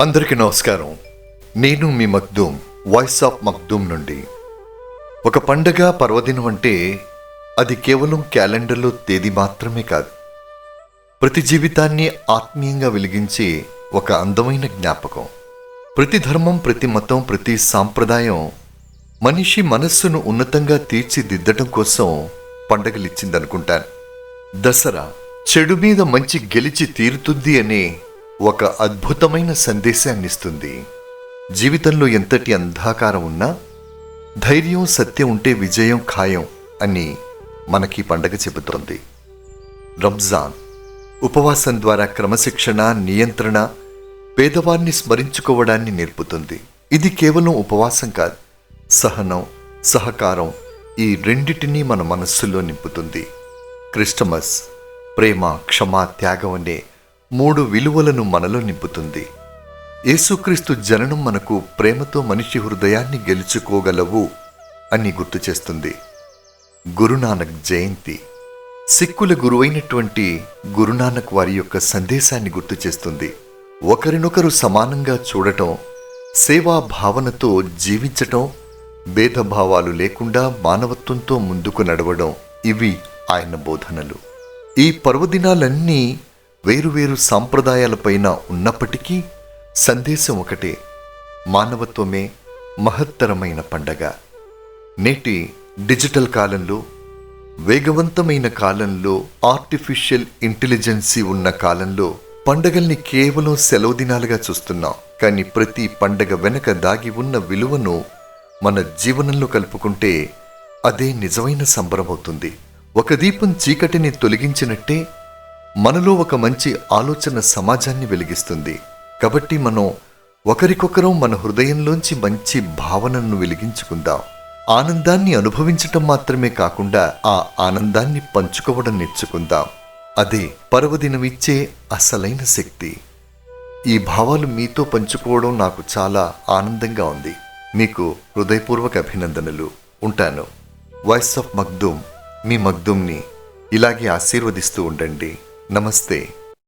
అందరికీ నమస్కారం. నేను మీ మక్దూమ్ వాయిస్ ఆఫ్ మక్దూమ్ నుండి. ఒక పండగ పర్వదినం అంటే అది కేవలం క్యాలెండర్లో తేదీ మాత్రమే కాదు. ప్రతి జీవితాన్ని ఆత్మీయంగా వెలిగించే ఒక అందమైన జ్ఞాపకం. ప్రతి ధర్మం ప్రతి మతం ప్రతి సాంప్రదాయం మనిషి మనస్సును ఉన్నతంగా తీర్చిదిద్దటం కోసం పండగలిచ్చిందనుకుంటాను. దసరా చెడు మీద మంచి గెలిచి తీరుతుంది అనే ఒక అద్భుతమైన సందేశాన్ని ఇస్తుంది జీవితంలో ఎంతటి అంధకారం ఉన్నా ధైర్యం సత్యం ఉంటే విజయం ఖాయం అని మనకి పండగ చెబుతోంది. రంజాన్ ఉపవాసం ద్వారా క్రమశిక్షణ నియంత్రణ పేదవారిని స్మరించుకోవడాన్ని నేర్పుతుంది. ఇది కేవలం ఉపవాసం కాదు సహనం సహకారం ఈ రెండిటినీ మన మనస్సులో నింపుతుంది. క్రిస్టమస్ ప్రేమ క్షమ త్యాగం అనే మూడు విలువలను మనలో నింపుతుంది. యేసుక్రీస్తు జననం మనకు ప్రేమతో మనిషి హృదయాన్ని గెలుచుకోగలవు అని గుర్తు చేస్తుంది. గురునానక్ జయంతి. సిక్కుల గురువైనటువంటి గురునానక్ వారి యొక్క సందేశాన్ని గుర్తు చేస్తుంది. ఒకరినొకరు సమానంగా చూడటం సేవా భావనతో జీవించటం భేదభావాలు లేకుండా మానవత్వంతో ముందుకు నడవడం ఇవి ఆయన బోధనలు. ఈ పర్వదినాలన్నీ వేరువేరు సాంప్రదాయాలపైన ఉన్నప్పటికీ సందేశం ఒకటే. మానవత్వమే మహత్తరమైన పండగ. నేటి డిజిటల్ కాలంలో వేగవంతమైన కాలంలో ఆర్టిఫిషియల్ ఇంటెలిజెన్సీ ఉన్న కాలంలో పండగల్ని కేవలం సెలవు దినాలుగా చూస్తున్నాం. కానీ ప్రతి పండగ వెనక దాగి ఉన్న విలువను మన జీవనంలో కలుపుకుంటే అదే నిజమైన సంబరమవుతుంది. ఒక దీపం చీకటిని తొలగించినట్టే మనలో ఒక మంచి ఆలోచన సమాజాన్ని వెలిగిస్తుంది. కాబట్టి మనం ఒకరికొకరం మన హృదయంలోంచి మంచి భావనను వెలిగించుకుందాం. ఆనందాన్ని అనుభవించటం మాత్రమే కాకుండా ఆ ఆనందాన్ని పంచుకోవడం నేర్చుకుందాం. అదే పర్వదినమిచ్చే అసలైన శక్తి. ఈ భావాలు మీతో పంచుకోవడం నాకు చాలా ఆనందంగా ఉంది. మీకు హృదయపూర్వక అభినందనలు. ఉంటాను. Voice of Magdoom. మీ మగ్దూమ్ని ఇలాగే ఆశీర్వదిస్తూ ఉండండి. नमस्ते।